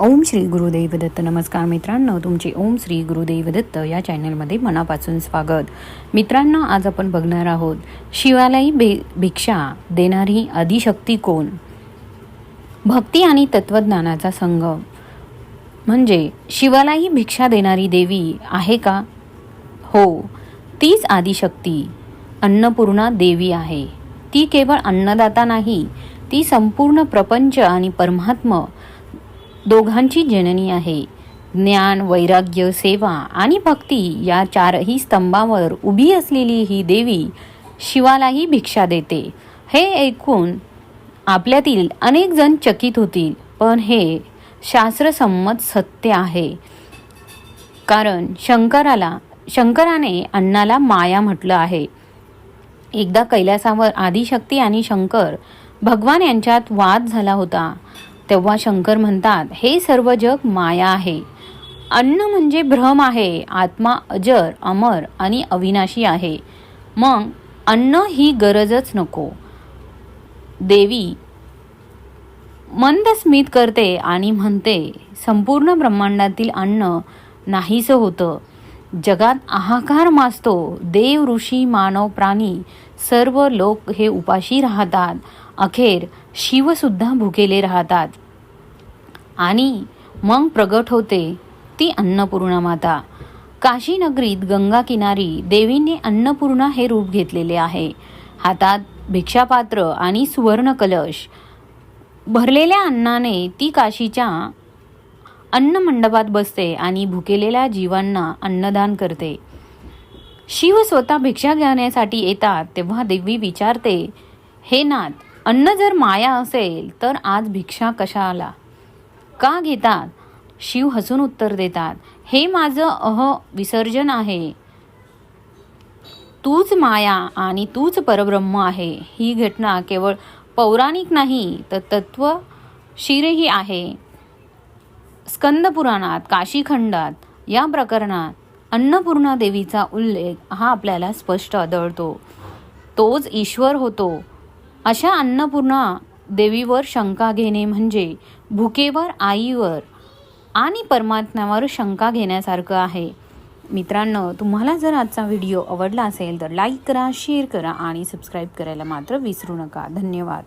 ओम श्री गुरुदेव दत्त. नमस्कार मित्रांनो तुमचे ओम श्री गुरुदेव दत्त या चॅनलमध्ये मनापासून स्वागत. मित्रांनो आज आपण बघणार आहोत शिवालाही भे भिक्षा देणारी आदिशक्ती कोण? भक्ती आणि तत्त्वज्ञानाचा संगम म्हणजे शिवालाही भिक्षा देणारी देवी आहे का? हो तीच आदिशक्ती अन्नपूर्णा देवी आहे. ती केवळ अन्नदाता नाही ती संपूर्ण प्रपंच आणि परमात्म दोघांची जननी आहे. ज्ञान वैराग्य सेवा आणि भक्ती या चारही स्तंभावर उभी असलेली ही देवी शिवालाही भिक्षा देते. हे ऐकून आपल्यातील अनेक जण चकित होतील पण हे शास्त्रसंमत सत्य आहे. कारण शंकराला शंकराने अण्णाला माया म्हटलं आहे. एकदा कैलासावर आदिशक्ती आणि शंकर भगवान यांच्यात वाद झाला होता. तेव्हा शंकर म्हणतात हे सर्व जग माया आहे. अन्न म्हणजे भ्रम आहे आत्मा अजर अमर आणि अविनाशी आहे. मग अन्न ही गरजच नको. देवी मंद स्मित करते आणि म्हणते संपूर्ण ब्रह्मांडातील अन्न नाहीसं होतं. जगात आहाकार माजतो देव ऋषी मानव प्राणी सर्व लोक हे उपाशी राहतात. अखेर शिवसुद्धा भुकेले राहतात. आणि मग प्रगट होते ती अन्नपूर्णा माता. काशी नगरीत गंगा किनारी देवीने अन्नपूर्णा हे रूप घेतलेले आहे. हातात भिक्षापात्र आणि सुवर्ण कलश. भरलेल्या अन्नाने ती काशीच्या अन्नमंडपात बसते आणि भुकेलेल्या जीवांना अन्नदान करते. शिव स्वतः भिक्षा घेण्यासाठी येतात तेव्हा देवी विचारते हे नाथ अन्न जर माया असेल तर आज भिक्षा कशाला? का घेतात? शिव हसून उत्तर देतात हे माझं अह विसर्जन आहे. तूच माया आणि तूच परब्रह्म आहे. ही घटना केवळ पौराणिक नाही तर तत्व शिरही आहे. स्कंदपुराणात काशीखंडात या प्रकरणात अन्नपूर्णा देवीचा उल्लेख हा आपल्याला स्पष्ट आढळतो. तोच ईश्वर होतो. अशा अन्नपूर्णा देवीवर शंका घेणे म्हणजे भुकेवर आईवर आणि परमात्म्यावर शंका घेण्यासारखं आहे. मित्रांनो तुम्हाला जर आजचा व्हिडिओ आवडला असेल तर लाईक करा शेअर करा आणि सबस्क्राईब करायला मात्र विसरू नका. धन्यवाद.